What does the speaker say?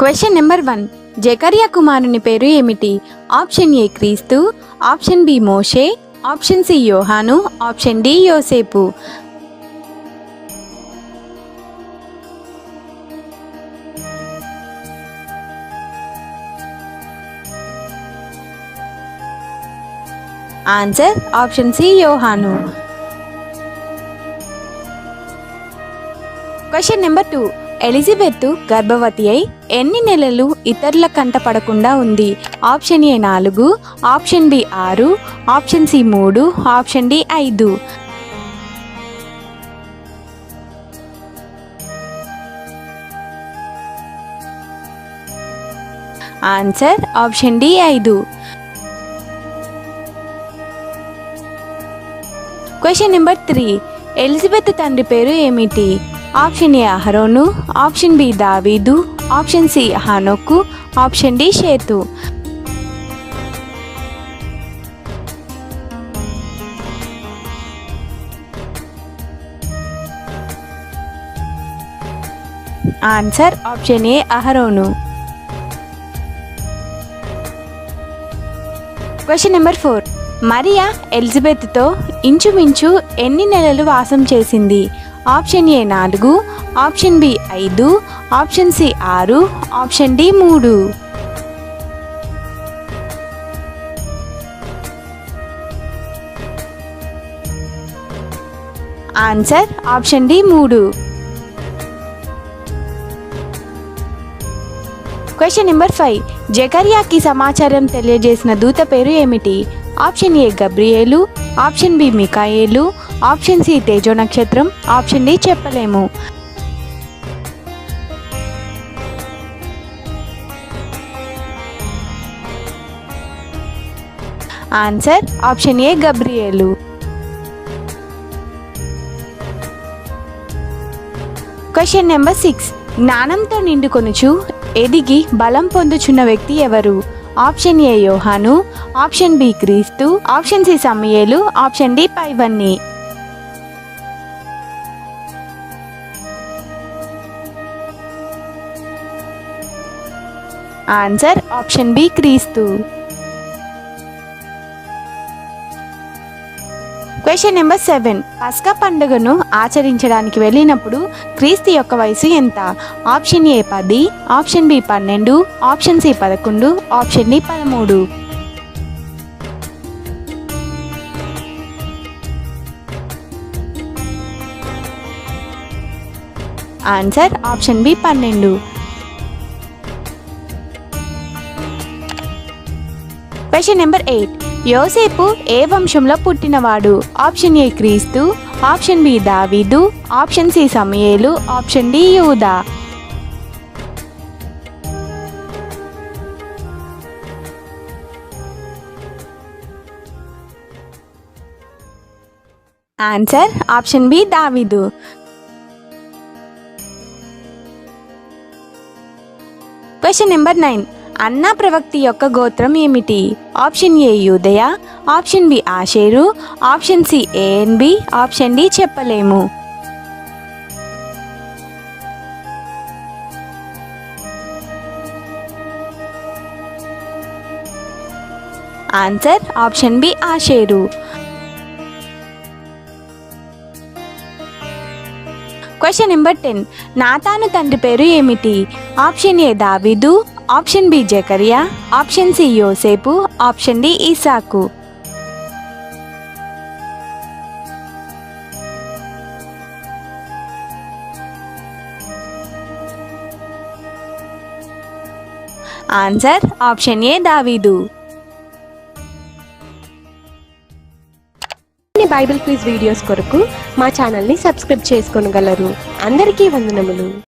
Question number one Zechariah కుమారుని పేరు ఏమిటి? ఆప్షన్ ఏ క్రీస్తు. ఆప్షన్ బి మోషే. ఆప్షన్ సి యోహాను. ఆప్షన్ డి యోసేపు. ఆన్సర్ ఆప్షన్ సి యోహాను. క్వశ్చన్ నెంబర్ టూ ఎలిజబెత్ గర్భవతి అయి ఎన్ని నెలలు ఇతరుల కంట పడకుండా ఉంది? ఆప్షన్ ఏ నాలుగు ఆప్షన్ బి ఆరు ఆప్షన్ సి మూడు ఆప్షన్ డి ఐదు. ఆన్సర్ ఆప్షన్ డి ఐదు. Question number three. ఎలిజబెత్ తండ్రి పేరు ఏమిటి? ఆప్షన్ ఏ అహరోను ఆప్షన్ బి దావీదు ఆప్షన్ సి హానోకు ఆప్షన్ డి షేతు. ఆన్సర్ ఆప్షన్ ఏ అహరోను. Question number four. మరియా ఎలిజబెత్తో ఇంచుమించు ఎన్ని నెలలు వాసం చేసింది? ఆప్షన్ ఏ నాలుగు ఆప్షన్ బి ఐదు ఆప్షన్ సి ఆరు ఆప్షన్ డి మూడు. ఆన్సర్ ఆప్షన్ డి మూడు. Question number five. జకరియాకి సమాచారం తెలియజేసిన దూత పేరు ఏమిటి? ఆప్షన్ ఏ గబ్రియేలు ఆప్షన్ బి మికాయేలు ఆప్షన్ సి తేజో నక్షత్రం ఆప్షన్ డి చెప్పలేము. Answer option A Gabriel. Question number six. జ్ఞానంతో నిండుకొనుచు ఎదిగి బలం పొందుచున్న వ్యక్తి ఎవరు? ఆప్షన్ ఏ యోహాను ఆప్షన్ బి క్రీస్తు ఆప్షన్ సి సమయలు ఆప్షన్ డి పైవన్నీ. ఆన్సర్ ఆప్షన్ బి క్రీస్తు. Question number seven. పస్కా పండుగను ఆచరించడానికి వెళ్ళినప్పుడు క్రీస్తు యొక్క వయసు ఎంత? ఆప్షన్ ఏ పది ఆప్షన్ బి పన్నెండు ఆప్షన్ సి పదకొండు ఆప్షన్ డి పదమూడు. ఆన్సర్ ఆప్షన్ బి పన్నెండు. Question number eight. యోసేపు ఏ వంశంలో పుట్టినవాడు? ఆప్షన్ ఏ క్రీస్తు ఆప్షన్ బి దావీదు ఆప్షన్ సి సమయేలు ఆప్షన్ డి యూదా. ఆన్సర్ ఆప్షన్ బి దావీదు. Question number nine. అన్నా ప్రవక్తి యొక్క గోత్రం ఏమిటి? ఆప్షన్ ఏ యూదయ option B Asher option C A and B option D చెప్పలేము. Answer option B Asher. Question number ten. నాతాను తండ్రి పేరు ఏమిటి? ఆప్షన్ ఏ దావిదు ఆప్షన్ బి జకరియా ఆప్షన్ సి యోసేపు ఆప్షన్ డి ఇసాకు. ఆన్సర్ ఆప్షన్ ఏ దావీదు. బైబిల్ క్విజ్ వీడియోస్ కొరకు మా ఛానల్ని సబ్స్క్రైబ్ చేసుకోగలరు. అందరికీ వందనములు.